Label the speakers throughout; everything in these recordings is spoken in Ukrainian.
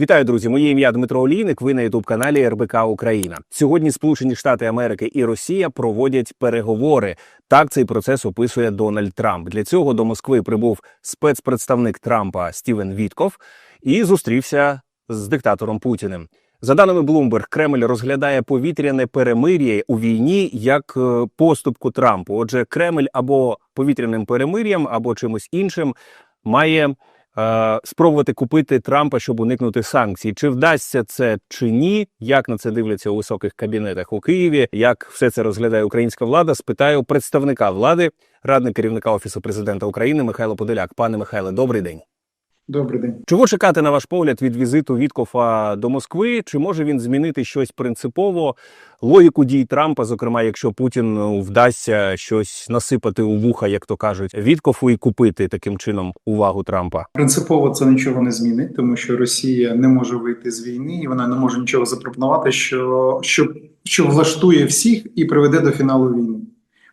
Speaker 1: Вітаю, друзі! Моє ім'я Дмитро Олійник. Ви на ютуб каналі РБК Україна. Сьогодні Сполучені Штати Америки і Росія проводять переговори. Так цей процес описує Дональд Трамп. Для цього до Москви прибув спецпредставник Трампа Стівен Вітков і зустрівся з диктатором Путіним. За даними Bloomberg, Кремль розглядає повітряне перемир'я у війні як е, поступку Трампу. Отже, Кремль або повітряним перемир'ям, або чимось іншим має е, спробувати купити Трампа, щоб уникнути санкцій. Чи вдасться це чи ні? Як на це дивляться у високих кабінетах у Києві? Як все це розглядає українська влада? Спитаю представника влади, радник керівника офісу президента України Михайло Подоляк. Пане Михайле, добрий день.
Speaker 2: Добрий день.
Speaker 1: Чого чекати на ваш погляд від візиту Віткофа до Москви? Чи може він змінити щось принципово? Логіку дій Трампа, зокрема, якщо Путін ну, вдасться щось насипати у вуха, як то кажуть, Віткофу і купити таким чином увагу Трампа?
Speaker 2: Принципово це нічого не змінить, тому що Росія не може вийти з війни, і вона не може нічого запропонувати, що, що, що влаштує всіх і приведе до фіналу війни.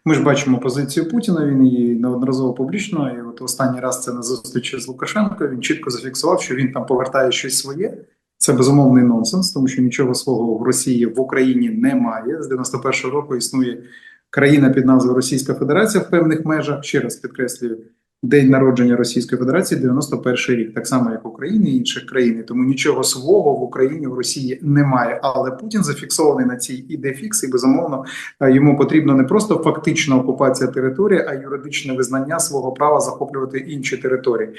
Speaker 2: Ми ж бачимо позицію Путіна. Він її неодноразово публічно. І от останній раз це на зустрічі з Лукашенко. Він чітко зафіксував, що він там повертає щось своє. Це безумовний нонсенс, тому що нічого свого в Росії в Україні немає. З 91-го року існує країна під назвою Російська Федерація в певних межах. Ще раз підкреслюю, день народження Російської Федерації 91 рік, так само як в Україні і інших країн. Тому нічого свого в Україні в Росії немає. Але Путін зафіксований на цій ідефікс, і безумовно е, йому потрібно не просто фактична окупація території, а юридичне визнання свого права захоплювати інші території.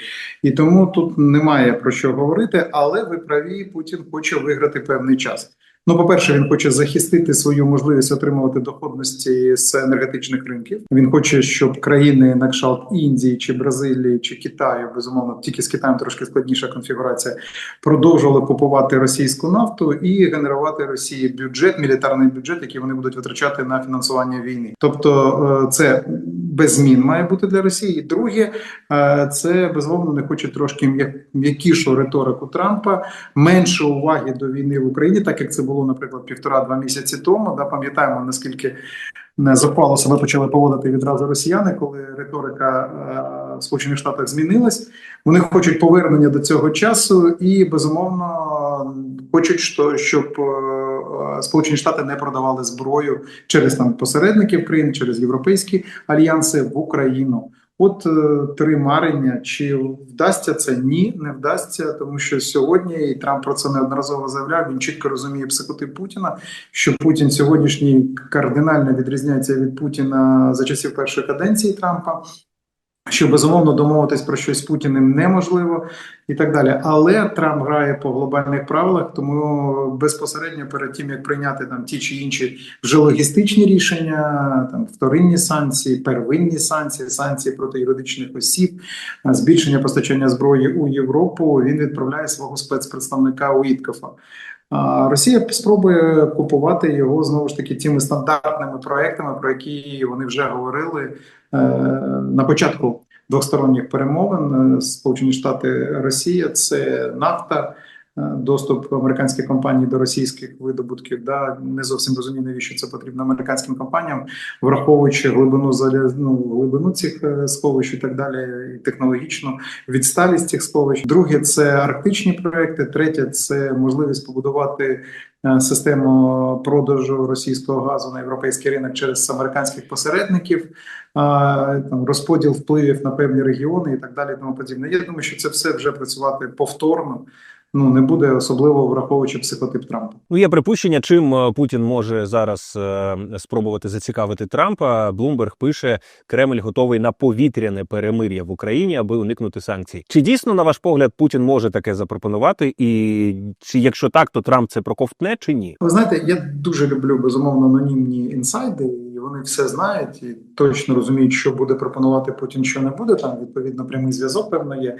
Speaker 2: І тому тут немає про що говорити. Але ви праві, Путін хоче виграти певний час. Ну, по-перше, він хоче захистити свою можливість отримувати доходності з енергетичних ринків. Він хоче, щоб країни на кшталт Індії чи Бразилії чи Китаю, безумовно, тільки з Китаєм трошки складніша конфігурація, продовжували купувати російську нафту і генерувати Росії бюджет, мілітарний бюджет, який вони будуть витрачати на фінансування війни. Тобто, е, це без змін має бути для Росії. І Друге, е, це безумовно не хоче трошки м'я- м'якішу риторику Трампа, менше уваги до війни в Україні, так як це було, наприклад, півтора-два місяці тому. Да, пам'ятаємо наскільки не запало себе почали поводити відразу росіяни, коли риторика е, в Сполучених Штатах змінилась. Вони хочуть повернення до цього часу і безумовно хочуть, що щоб е, Сполучені Штати не продавали зброю через там посередників країн, через європейські альянси в Україну. От е, три марення. Чи вдасться це? Ні, не вдасться, тому що сьогодні і Трамп про це неодноразово заявляв. Він чітко розуміє психотип Путіна, що Путін сьогоднішній кардинально відрізняється від Путіна за часів першої каденції Трампа. Що безумовно домовитись про щось з Путіним неможливо і так далі. Але Трамп грає по глобальних правилах, тому безпосередньо перед тим як прийняти там ті чи інші вже логістичні рішення, там вторинні санкції, первинні санкції, санкції проти юридичних осіб, збільшення постачання зброї у Європу. Він відправляє свого спецпредставника Уіткофа. Росія спробує купувати його знову ж таки тими стандартними проектами, про які вони вже говорили е, на початку двосторонніх перемовин. Е, Сполучені Штати Росія це нафта. Е, Доступ американських компаній до російських видобутків, да не зовсім розумію, навіщо це потрібно американським компаніям, враховуючи глибину ну, глибину цих е, сховищ і так далі, і технологічну відсталість цих сховищ. Друге це арктичні проекти. Третє це можливість побудувати е, систему продажу російського газу на європейський ринок через американських посередників, там розподіл впливів на певні регіони і так далі. Тому подібне. Я думаю, що це все вже працювати повторно. Ну не буде особливо враховуючи психотип Трампа.
Speaker 1: Ну, є припущення, чим е, Путін може зараз е, спробувати зацікавити Трампа. Блумберг пише, Кремль готовий на повітряне перемир'я в Україні, аби уникнути санкцій. Чи дійсно, на ваш погляд, Путін може таке запропонувати? І чи якщо так, то Трамп це проковтне чи ні?
Speaker 2: Ви знаєте, я дуже люблю безумовно анонімні інсайди, вони все знають і точно розуміють, що буде пропонувати Путін, що не буде. Там відповідно прямий зв'язок, певно, є.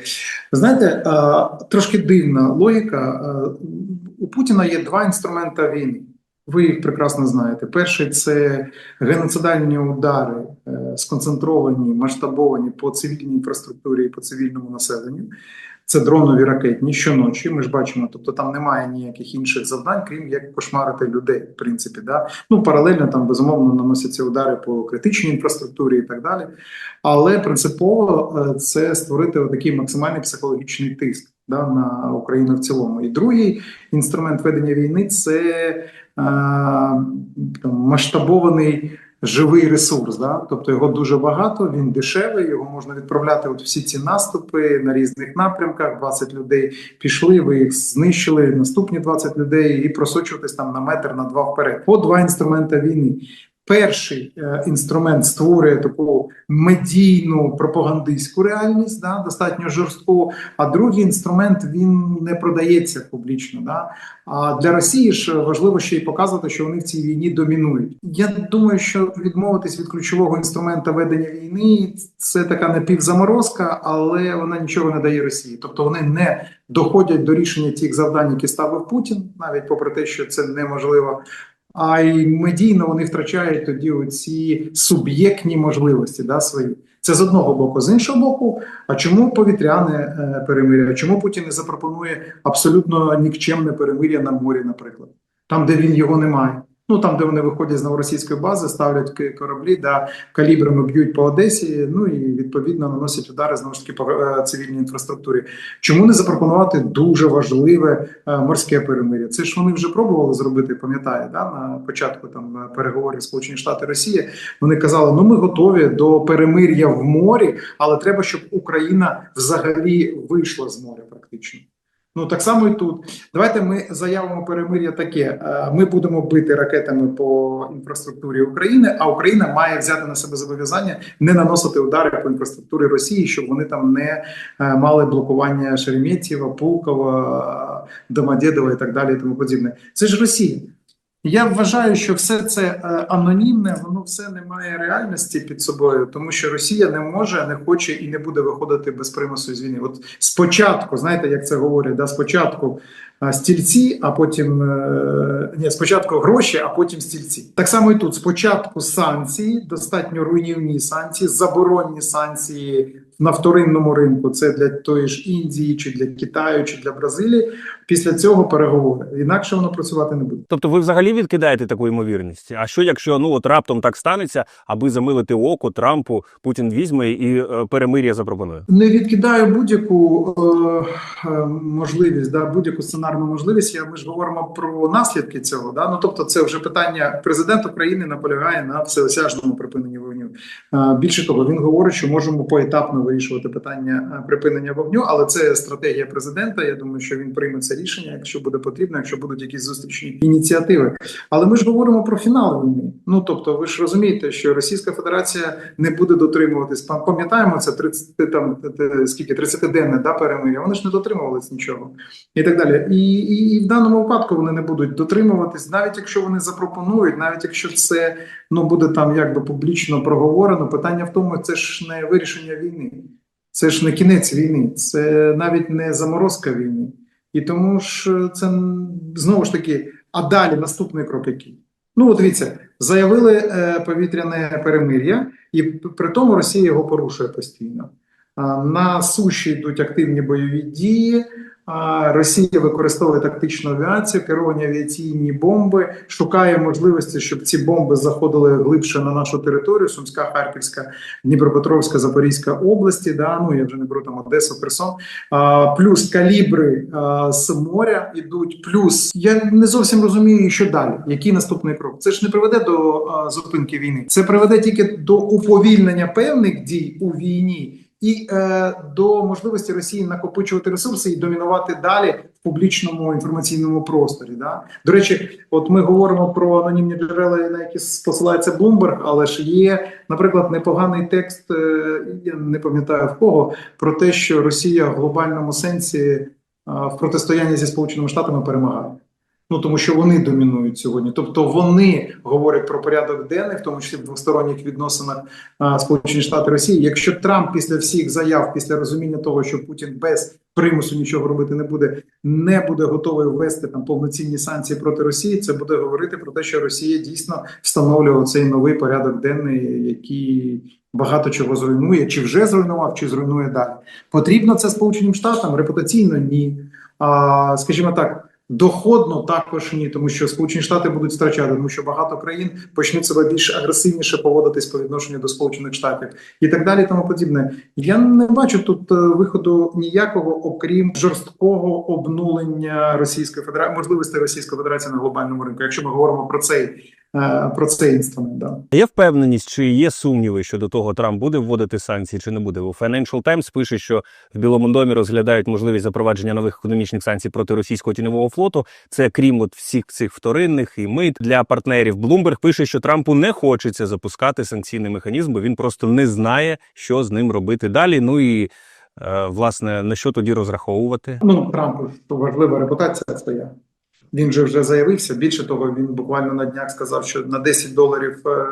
Speaker 2: Знаєте, трошки дивна логіка. У Путіна є два інструмента війни. Ви їх прекрасно знаєте. Перший це геноцидальні удари, е, сконцентровані, масштабовані по цивільній інфраструктурі і по цивільному населенню. Це дронові ракетні щоночі. Ми ж бачимо, тобто там немає ніяких інших завдань, крім як кошмарити людей, в принципі. Да? Ну паралельно там безумовно наносяться удари по критичній інфраструктурі і так далі. Але принципово е, це створити такий максимальний психологічний тиск. да, на Україну в цілому. І другий інструмент ведення війни це е, там, масштабований живий ресурс. Да? Тобто його дуже багато, він дешевий, його можна відправляти от всі ці наступи на різних напрямках. 20 людей пішли, ви їх знищили, наступні 20 людей і просочуватись там на метр, на два вперед. По два інструмента війни. Перший е, інструмент створює таку медійну пропагандистську реальність, да, достатньо жорстку. А другий інструмент він не продається публічно. Да. А для Росії ж важливо ще й показувати, що вони в цій війні домінують. Я думаю, що відмовитись від ключового інструмента ведення війни це така напівзаморозка, але вона нічого не дає Росії. Тобто вони не доходять до рішення тих завдань, які ставив Путін, навіть попри те, що це неможливо. А й медійно вони втрачають тоді оці суб'єктні можливості да, свої. Це з одного боку, з іншого боку. А чому повітряне е, перемир'я? Чому Путін не запропонує абсолютно нікчемне перемир'я на морі, наприклад, там, де він його не має? Ну там, де вони виходять з новоросійської бази, ставлять кораблі, да калібрами б'ють по Одесі. Ну і відповідно наносять удари знову ж таки по е, цивільній інфраструктурі. Чому не запропонувати дуже важливе е, морське перемир'я? Це ж вони вже пробували зробити, пам'ятає, да, на початку там переговорів Сполучені Штати Росія. Вони казали: ну ми готові до перемир'я в морі, але треба, щоб Україна взагалі вийшла з моря, практично. Ну так само і тут. Давайте ми заявимо перемир'я таке: е, ми будемо бити ракетами по інфраструктурі України, а Україна має взяти на себе зобов'язання не наносити удари по інфраструктурі Росії, щоб вони там не е, мали блокування Шереметьєва, Пулкова, е, Домодєдова і так далі, і тому подібне. Це ж Росія. Я вважаю, що все це е, анонімне, воно все не має реальності під собою, тому що Росія не може, не хоче і не буде виходити без примусу з війни. От спочатку, знаєте, як це говорять, да, спочатку стільці, а потім е, ні, спочатку гроші, а потім стільці. Так само і тут спочатку санкції, достатньо руйнівні санкції, заборонні санкції на вторинному ринку. Це для тої ж Індії, чи для Китаю, чи для Бразилії. Після цього переговори. Інакше воно працювати не буде.
Speaker 1: Тобто ви взагалі відкидаєте таку ймовірність? А що якщо ну от раптом так станеться, аби замилити око Трампу, Путін візьме і е, перемир'я запропонує?
Speaker 2: Не відкидаю будь-яку е, е, можливість, да, будь-яку сценарну можливість. Я ми ж говоримо про наслідки цього. Да? Ну тобто, це вже питання. Президент України наполягає на всеосяжному припиненні вогню. Е, більше того, він говорить, що можемо поетапно вирішувати питання е, припинення вогню, але це стратегія президента. Я думаю, що він прийме це рішення, якщо буде потрібно, якщо будуть якісь зустрічні ініціативи. Але ми ж говоримо про фінал війни. Ну тобто, ви ж розумієте, що Російська Федерація не буде дотримуватись. Пам'ятаємо це 30, там скільки 30-денне да, перемир'я. Вони ж не дотримувались нічого і так далі. І, і, і в даному випадку вони не будуть дотримуватись, навіть якщо вони запропонують, навіть якщо це ну буде там якби публічно проговорено. Питання в тому, це ж не вирішення війни, це ж не кінець війни, це навіть не заморозка війни. І тому ж е, це знову ж таки, а далі наступний крок який? Ну, от дивіться, заявили е, повітряне перемир'я, і при тому Росія його порушує постійно. А, на суші йдуть активні бойові дії. Росія використовує тактичну авіацію, керовані авіаційні бомби, шукає можливості, щоб ці бомби заходили глибше на нашу територію: Сумська, Харківська, Дніпропетровська, Запорізька області. Да, ну я вже не беру там Одесу, Херсон. А, плюс калібри а, з моря ідуть. Плюс я не зовсім розумію, що далі. Який наступний крок? Це ж не приведе до а, зупинки війни. Це приведе тільки до уповільнення певних дій у війні. І е, до можливості Росії накопичувати ресурси і домінувати далі в публічному інформаційному просторі. Да? До речі, от ми говоримо про анонімні джерела, на які посилається Bloomberg, але ж є, наприклад, непоганий текст, е, я не пам'ятаю в кого, про те, що Росія в глобальному сенсі е, в протистоянні зі Сполученими Штатами перемагає. Ну тому що вони домінують сьогодні, тобто вони говорять про порядок денний, в тому числі в двосторонніх відносинах Сполучені Штати Росії. Якщо Трамп після всіх заяв, після розуміння того, що Путін без примусу нічого робити не буде, не буде готовий ввести там повноцінні санкції проти Росії, це буде говорити про те, що Росія дійсно встановлює цей новий порядок денний, який багато чого зруйнує, чи вже зруйнував, чи зруйнує далі. Потрібно це Сполученим Штатам репутаційно ні. А скажімо так. Доходно також ні, тому що Сполучені Штати будуть втрачати, тому що багато країн почнуть себе більш агресивніше поводитись по відношенню до Сполучених Штатів і так далі. Тому подібне. Я не бачу тут е, виходу ніякого, окрім жорсткого обнулення Російської Федерації, можливості Російської Федерації на глобальному ринку, якщо ми говоримо про цей про цей інструмент. Да.
Speaker 1: Є впевненість, чи є сумніви щодо того, Трамп буде вводити санкції чи не буде? У Financial Times пише, що в Білому домі розглядають можливість запровадження нових економічних санкцій проти російського тіньового флоту. Це крім от всіх цих вторинних і мит для партнерів. Bloomberg пише, що Трампу не хочеться запускати санкційний механізм, бо він просто не знає, що з ним робити далі. Ну і е, власне на що тоді розраховувати?
Speaker 2: Ну Трампу важлива репутація своя. Він же вже заявився. Більше того, він буквально на днях сказав, що на 10 доларів е,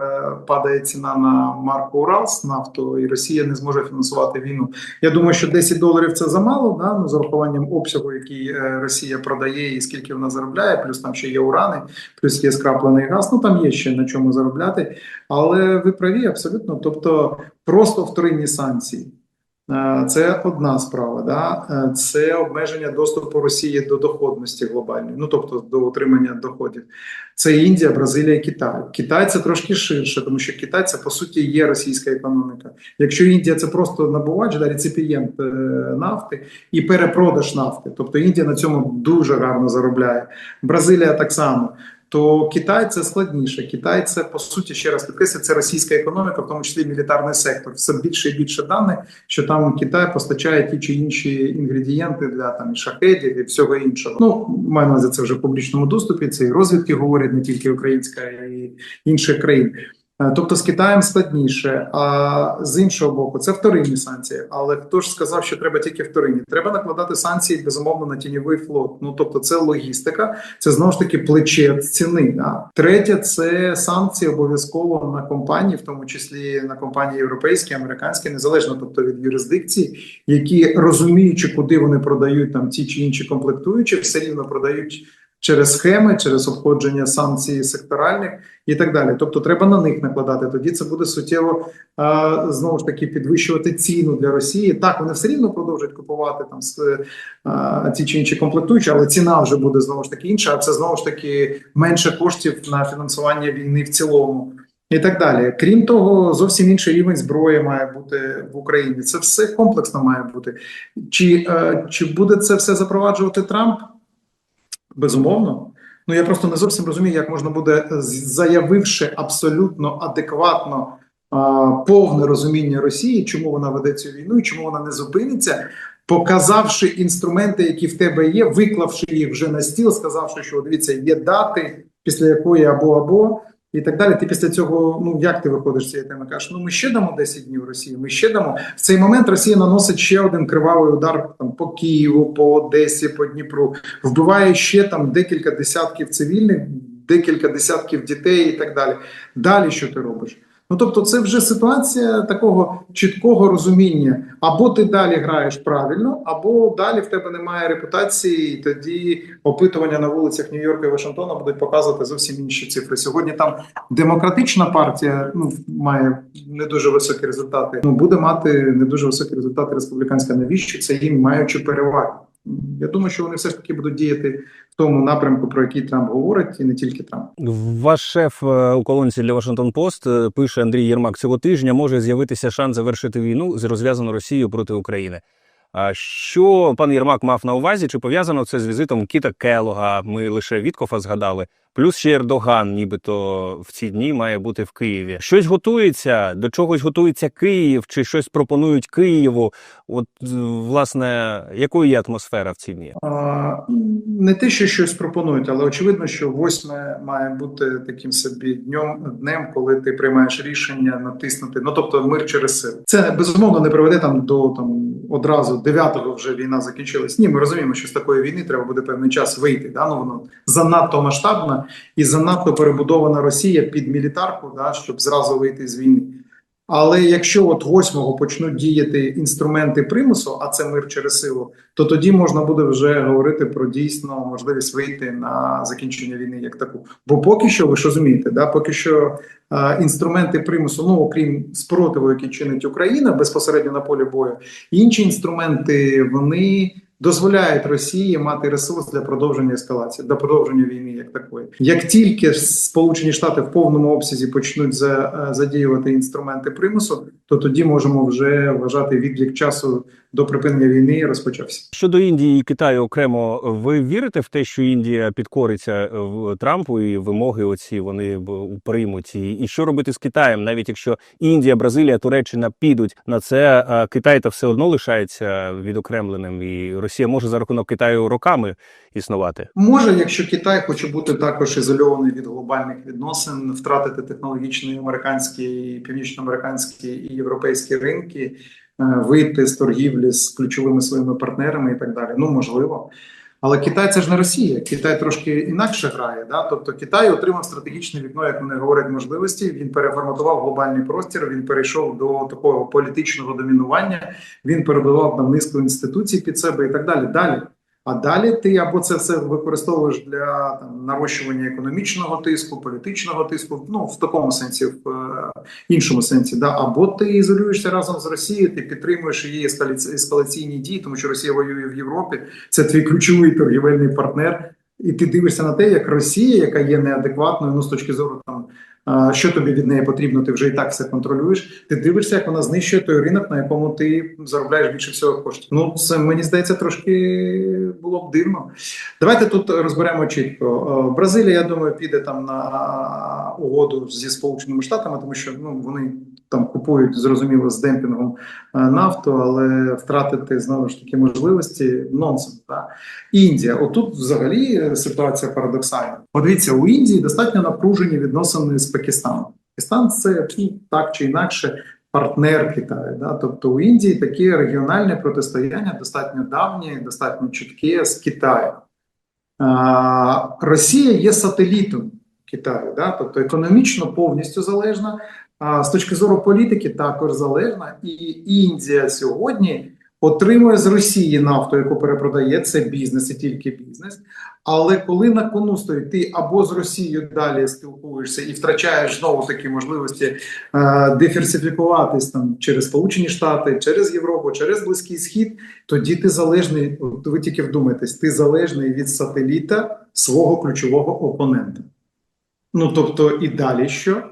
Speaker 2: падає ціна на марку Уралс нафту, і Росія не зможе фінансувати війну. Я думаю, що 10 доларів це замало, да? ну, з урахуванням обсягу, який е, Росія продає, і скільки вона заробляє, плюс там ще є урани, плюс є скраплений газ. Ну там є ще на чому заробляти. Але ви праві абсолютно. Тобто, просто вторинні санкції. Е, Це одна справа, да? Е, це обмеження доступу Росії до доходності глобальної, ну тобто до отримання доходів. Це Індія, Бразилія, Китай. Китай це трошки ширше, тому що Китай це по суті є російська економіка. Якщо Індія це просто набувач, да, реципієнт е, нафти і перепродаж нафти, тобто Індія на цьому дуже гарно заробляє. Бразилія так само. То Китай це складніше. Китай це по суті ще раз підкреслю, це російська економіка, в тому числі мілітарний сектор. Все більше і більше даних, що там Китай постачає ті чи інші інгредієнти для там і шахедів і всього іншого. Ну маю на це вже в публічному доступі. Це і розвідки говорять не тільки українська і інших країн. Е, Тобто з Китаєм складніше, а з іншого боку, це вторинні санкції. Але хто ж сказав, що треба тільки вторинні? Треба накладати санкції безумовно на тіньовий флот. Ну тобто, це логістика, це знову ж таки плече ціни. Да? Третє це санкції обов'язково на компанії, в тому числі на компанії європейські, американські, незалежно тобто від юрисдикції, які розуміючи, куди вони продають там ті чи інші комплектуючі, все рівно продають. Через схеми, через обходження санкцій секторальних і так далі. Тобто, треба на них накладати. Тоді це буде суттєво знову ж таки підвищувати ціну для Росії. Так, вони все рівно продовжують купувати там ті чи інші комплектуючі, але ціна вже буде знову ж таки інша. А це знову ж таки менше коштів на фінансування війни в цілому. І так далі. Крім того, зовсім інший рівень зброї має бути в Україні. Це все комплексно має бути. Чи, е, чи буде це все запроваджувати Трамп? Безумовно. Ну я просто не зовсім розумію, як можна буде, заявивши абсолютно адекватно а, повне розуміння Росії, чому вона веде цю війну і чому вона не зупиниться, показавши інструменти, які в тебе є, виклавши їх вже на стіл, сказавши, що дивіться, є дати, після якої або або. І так далі. Ти після цього, ну як ти виходиш з цієї теми? Кажеш, ну ми ще дамо 10 днів Росії. Ми ще дамо в цей момент. Росія наносить ще один кривавий удар там по Києву, по Одесі, по Дніпру, вбиває ще там декілька десятків цивільних, декілька десятків дітей і так далі. Далі що ти робиш? Ну тобто, це вже ситуація такого чіткого розуміння: або ти далі граєш правильно, або далі в тебе немає репутації, і тоді опитування на вулицях Нью-Йорка і Вашингтона будуть показувати зовсім інші цифри. Сьогодні там демократична партія ну має не дуже високі результати. Ну буде мати не дуже високі результати республіканська. Навіщо це їм маючи переваги? Я думаю, що вони все ж таки будуть діяти в тому напрямку, про який Трамп говорить, і не тільки Трамп.
Speaker 1: Ваш шеф е, у колонці для Washington Post е, пише Андрій Єрмак цього тижня може з'явитися шанс завершити війну з розв'язану Росією проти України. А що пан Єрмак мав на увазі? Чи пов'язано це з візитом Кіта Келога? Ми лише Віткофа згадали. Плюс ще Ердоган, нібито в ці дні має бути в Києві. Щось готується, до чогось готується Київ, чи щось пропонують Києву. От власне, якою є атмосфера в ці дні?
Speaker 2: А, Не те, що щось пропонують, але очевидно, що восьме має бути таким собі днем, днем, коли ти приймаєш рішення натиснути. Ну тобто мир через силу. Це безумовно не приведе там до там одразу 9-го вже війна закінчилась. Ні, ми розуміємо, що з такої війни треба буде певний час вийти. Да? Ну воно занадто масштабна і занадто перебудована Росія під мілітарку, да, щоб зразу вийти з війни. Але якщо от 8-го почнуть діяти інструменти примусу, а це мир через силу, то тоді можна буде вже говорити про дійсно можливість вийти на закінчення війни як таку. Бо поки що, ви ж розумієте, да, поки що е, інструменти примусу, ну окрім спротиву, який чинить Україна безпосередньо на полі бою, інші інструменти вони дозволяють Росії мати ресурс для продовження ескалації, для продовження війни як такої. Як тільки Сполучені Штати в повному обсязі почнуть за, е, задіювати інструменти примусу, то тоді можемо вже вважати відлік часу до припинення війни розпочався.
Speaker 1: Щодо Індії і Китаю окремо, ви вірите в те, що Індія підкориться е, в Трампу і вимоги оці вони б- приймуть? І, що робити з Китаєм, навіть якщо Індія, Бразилія, Туреччина підуть на це, а Китай та все одно лишається відокремленим, і Росія може за рахунок Китаю роками існувати.
Speaker 2: Може, якщо Китай хоче бути також ізольований від глобальних відносин, втратити технологічні американські, північноамериканські і європейські ринки, е, вийти з торгівлі з ключовими своїми партнерами і так далі. Ну можливо. Але Китай це ж не Росія. Китай трошки інакше грає. Да? Тобто Китай отримав стратегічне вікно, як вони говорять, можливості. Він переформатував глобальний простір. Він перейшов до такого політичного домінування. Він перебував там низку інституцій під себе і так далі. Далі. А далі ти або це все використовуєш для там нарощування економічного тиску, політичного тиску, ну в такому сенсі, в е, іншому сенсі, да або ти ізолюєшся разом з Росією, ти підтримуєш її ескалаційні дії, тому що Росія воює в Європі. Це твій ключовий торгівельний партнер. І ти дивишся на те, як Росія, яка є неадекватною, ну з точки зору там. Що тобі від неї потрібно, ти вже і так все контролюєш. Ти дивишся, як вона знищує той ринок, на якому ти заробляєш більше всього коштів. Ну це мені здається трошки було б дивно. Давайте тут розберемо чітко. Е, Бразилія, я думаю, піде там на угоду зі Сполученими Штатами, тому що ну вони там купують зрозуміло з демпінгом е, нафту, але втратити знову ж таки можливості нонсенс. Да? Індія, отут взагалі ситуація парадоксальна. Подивіться, у Індії достатньо напружені відносини з Пакистаном. Пакистан це так чи інакше. Партнер Китаю, да, тобто у Індії таке регіональне протистояння достатньо давнє, достатньо чітке з Китаєм. А, Росія є сателітом Китаю, да, тобто економічно повністю залежна, з точки зору політики також залежна. І Індія сьогодні отримує з Росії нафту, яку перепродає це бізнес і тільки бізнес. Але коли на кону стоїть, ти або з Росією далі спілкуєшся і втрачаєш знову такі можливості е, диверсифікуватись там через Сполучені Штати, через Європу, через Близький Схід, тоді ти залежний. Ви тільки вдумайтесь, ти залежний від сателіта свого ключового опонента. Ну тобто, і далі що?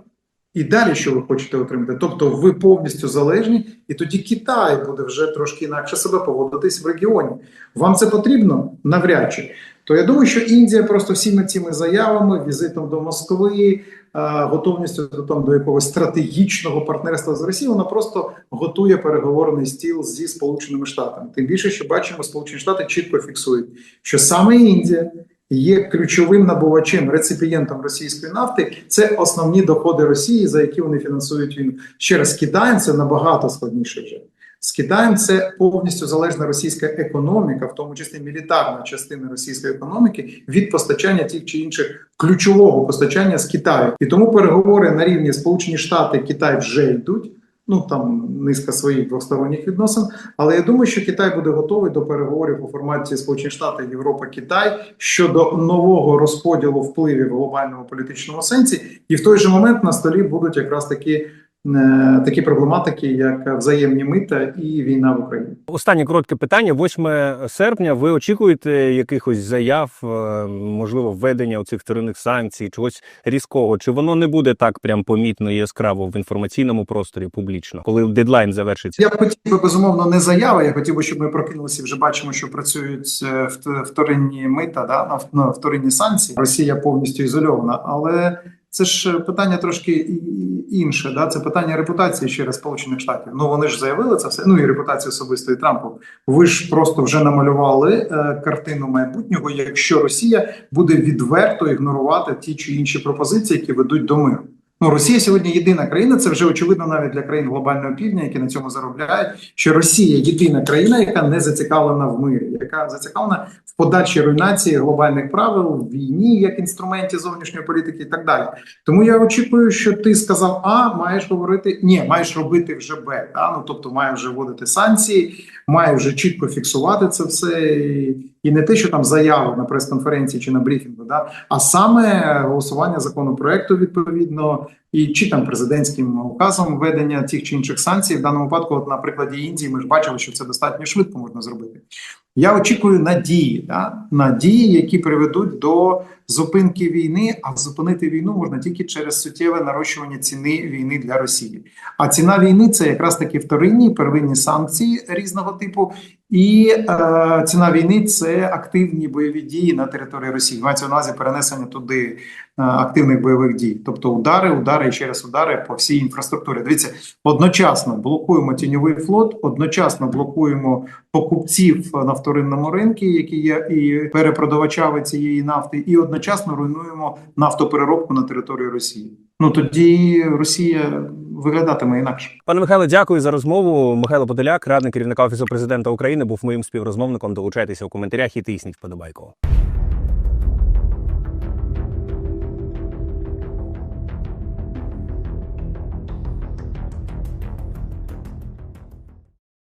Speaker 2: І далі, що ви хочете отримати? Тобто, ви повністю залежні, і тоді Китай буде вже трошки інакше себе поводитись в регіоні. Вам це потрібно навряд чи. То я думаю, що Індія просто всіми цими заявами, візитом до Москви, е, готовністю до там до якогось стратегічного партнерства з Росією, вона просто готує переговорний стіл зі Сполученими Штатами. Тим більше, що бачимо, Сполучені Штати чітко фіксують, що саме Індія є ключовим набувачем, реципієнтом російської нафти. Це основні доходи Росії, за які вони фінансують війну. Ще раз, Китаєм це набагато складніше вже. З Китаєм це повністю залежна російська економіка, в тому числі мілітарна частина російської економіки, від постачання тих чи інших ключового постачання з Китаю. І тому переговори на рівні Сполучені Штати Китай вже йдуть. Ну там низка своїх двосторонніх відносин. Але я думаю, що Китай буде готовий до переговорів у форматі Сполучені Штати, Європа, Китай щодо нового розподілу впливів в глобальному політичному сенсі, і в той же момент на столі будуть якраз такі. Е, Такі проблематики, як взаємні мита і війна в Україні.
Speaker 1: Останнє коротке питання. 8 серпня. Ви очікуєте якихось заяв, е, можливо, введення оцих вторинних санкцій, чогось різкого? Чи воно не буде так прям помітно і яскраво в інформаційному просторі публічно, коли дедлайн завершиться?
Speaker 2: Я б хотів би безумовно не заява. Я хотів би, щоб ми прокинулися. і Вже бачимо, що працюють е, вторинні мита, да на вторинні санкції. Росія повністю ізольована, але це ж питання трошки інше. Да, це питання репутації ще раз Сполучених Штатів. Ну вони ж заявили це все. Ну і репутація особистої Трампу. Ви ж просто вже намалювали е, картину майбутнього, якщо Росія буде відверто ігнорувати ті чи інші пропозиції, які ведуть до миру. Ну, Росія сьогодні єдина країна. Це вже очевидно навіть для країн глобального півдня, які на цьому заробляють. Що Росія єдина країна, яка не зацікавлена в мирі, яка зацікавлена в подальшій руйнації глобальних правил, в війні як інструменті зовнішньої політики і так далі. Тому я очікую, що ти сказав А, маєш говорити ні, маєш робити вже Б. Да? Ну тобто, має вже вводити санкції, має вже чітко фіксувати це все. І, і не те, що там заява на прес-конференції чи на брифінгу, да? а саме голосування законопроекту відповідно, і чи там президентським указом введення тих чи інших санкцій. В даному випадку, от на прикладі Індії, ми ж бачили, що це достатньо швидко можна зробити. Я очікую надії, да? надії, які приведуть до зупинки війни. А зупинити війну можна тільки через суттєве нарощування ціни війни для Росії. А ціна війни це якраз таки вторинні, первинні санкції різного типу, і е, ціна війни це активні бойові дії на території Росії. Мається на увазі перенесення туди е, активних бойових дій, тобто удари, удари і ще раз удари по всій інфраструктурі. Дивіться, одночасно блокуємо тіньовий флот, одночасно блокуємо покупців на вторинному ринку, які є і перепродавачами цієї нафти, і одночасно руйнуємо нафтопереробку на території Росії. Ну тоді Росія виглядатиме інакше.
Speaker 1: Пане Михайло, дякую за розмову. Михайло Подоляк, радник керівника офісу президента України, був моїм співрозмовником. Долучайтеся у коментарях і тисніть вподобайку.